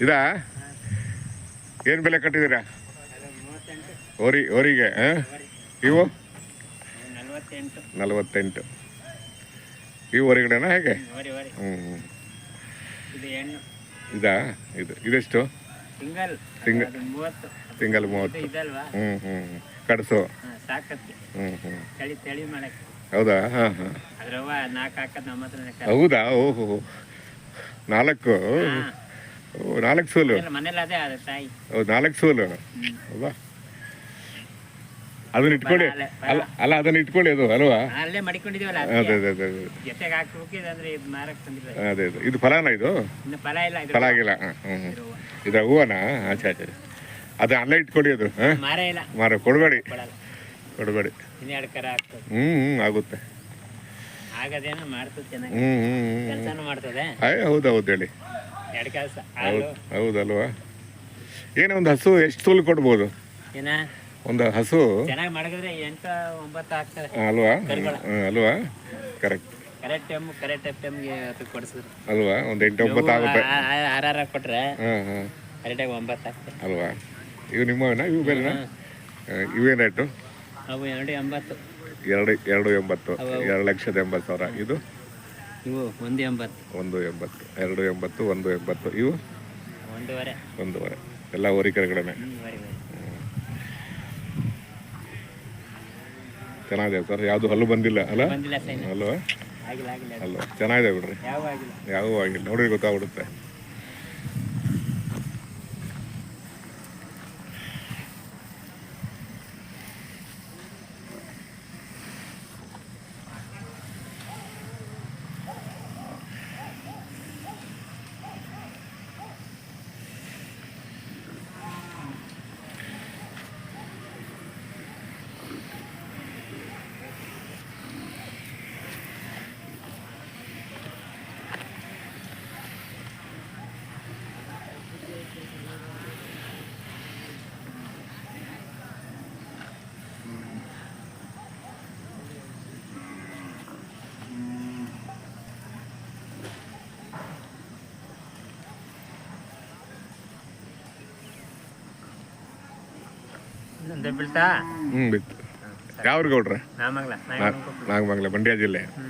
ಇದಾ? ಏನು ಬೆಲೆ ಕಟ್ಟಿದ್ದೀರಾ? ಮೂವತ್ತೆಂಟು ಓರಿ ಓರಿಗೆ ಹಾಂ ಇವು? ನಲ್ವತ್ತೆಂಟು. ಈ ಓರಿಗಳೇನಾ ಹೇಗೆ? ಹ್ಞೂ ಇದು ಇದಾ? ಇದು ಇದೆಷ್ಟು? ಸಿಂಗಲ್ ಮೂವತ್ತು. ಹ್ಞೂ ಹ್ಞೂ ಕಡಸು ಹ್ಞೂ ಹ್ಞೂ ಹೌದಾ? ಹಾಂ ಹಾಂ. ಹೌದಾ? ಓಹೋ ನಾಲ್ಕು? ನಾಲ್ಕು ಸೂಲು. ಹೌದು ನಾಲ್ಕು ಸೂಲು. ಅಲ್ವಾ? ಅದನ್ನ ಇಟ್ಕೊಳ್ಳಿ. ಅಲ್ಲೇ, ಅಲ್ಲ ಅದನ್ನ ಇಟ್ಕೊಳ್ಳಿ ಅದು ಅಲ್ವಾ? ಅಲ್ಲೇ ಮಡಿಕೊಂಡಿದೀವಲ್ಲ ಅದೇ ಅದೇ ಅದೇ ಅದೇ. ಜೊತೆಗೆ ಹಾಕ್ಬೇಕು ಇದಂದ್ರೆ ಇದು ಮಾರಕ್ಕೆ ತಂದಿಲ್ಲ ಅದೇ ಅದೇ. ಇದು ಫಲಾನ ಇದು? ಫಲ ಇಲ್ಲ ಇದು ಫಲ ಆಗಿಲ್ಲ. ಹ್ಞೂ ಹ್ಞೂ ಇದು ಹೂವನಾ. ಆಚೆ ಆಚೆ ಅದು ಅಲ್ಲೇ ಇಟ್ಕೊಳ್ಳಿ ಅದು ಹಾಂ? ಮಾರ ಇಲ್ಲ. ಮಾರ ಕೊಡಬೇಡಿ. ಕೊಡ್ಬೇಡಿ. ಇನ್ನೆರಡು ಕರ ಹ್ಞೂ ಹ್ಞೂ ಆಗುತ್ತೆ. ಆಗದೇನೋ ಮಾಡ್ತದೆ ಚೆನ್ನಾಗಿ. ಹ್ಞೂ ಹ್ಞೂ ಕೆಲಸನೂ ಮಾಡ್ತದೆ. ಹೌದು ಹೌದು ಹೇಳಿ. ಎರಡು ಕೆಲಸ ಹಾಲು ಹೌದು ಹೌದಲ್ವಾ? ಏನೋ ಒಂದು ಹಸು ಎಷ್ಟು ಸೂಲು ಕೊಡ್ಬೋದು? ಏನ? ಒಂದು ಹಸು? ಚೆನ್ನಾಗಿ ಮಾಡಿದ್ರೆ ಎಂಟು ಒಂಬತ್ತು ಆಗ್ತದೆ. ಅಲ್ವಾ? ಅಲ್ವಾ? ಕರೆಕ್ಟ್ ಕರೆಕ್ಟ್ ಟೈಮ್ ಕರೆಕ್ಟ್ ಟೈಮ್ಗೆ ಅದು ಕೊಡಿಸಿದ್ರು ಅಲ್ವಾ? ಒಂದು ಎಂಟು ಒಂಬತ್ತು ಆಗುತ್ತೆ. ಆರಾರ ಕೊಟ್ರೆ ಕರೆಕ್ಟಾಗಿ ಒಂಬತ್ತು ಆಗ್ತದೆ. ಅಲ್ವಾ? ಇವು ನಿಮ್ಮವೇನಾ? ಇವು ಬೇರೆನಾ? ಇವೇನು ರೇಟು? ಅವು ಎರಡು ಎಂಬತ್ತು. ಎರಡು ಎರಡು ಎಂಬತ್ತು. ಎರಡು ಲಕ್ಷದ ಎಂಬತ್ತು ಸಾವಿರ. ಇದು? ಇವು ಒಂದು ಎಂಬತ್ತು. ಒಂದು ಎಂಬತ್ತು ಎರಡು ಎಂಬತ್ತು ಒಂದು ಎಂಬತ್ತು. ಇವು? ಒಂದೂವರೆ. ಒಂದೂವರೆ. ಎಲ್ಲ ಹೋರಿಕೆರೆಗಳೇ ಚೆನ್ನಾಗಿದೆ ಸರ್ ಯಾವುದು ಹಲ್ಲು ಬಂದಿಲ್ಲ ಅಲ್ಲ? ಅಲ್ವಾ ಅಲ್ವಾ ಚೆನ್ನಾಗಿದೆ ಬಿಡ್ರಿ. ಯಾವ ಆಗಿಲ್ಲ. ನೋಡಿ ಗೊತ್ತಾಗ್ಬಿಡುತ್ತೆ. ಇನ್ನೊಂದು ಬೀಳ್ತಾ ಹ್ಞೂ ಬಿತ್ತು ಯಾವ್ರಿಗೆ ಕೊಡ್ರೆ ನಾಮಗ್ಲ ನಾಗಮಂಗಲ ಮಂಡ್ಯ ಜಿಲ್ಲೆ ಹ್ಞೂ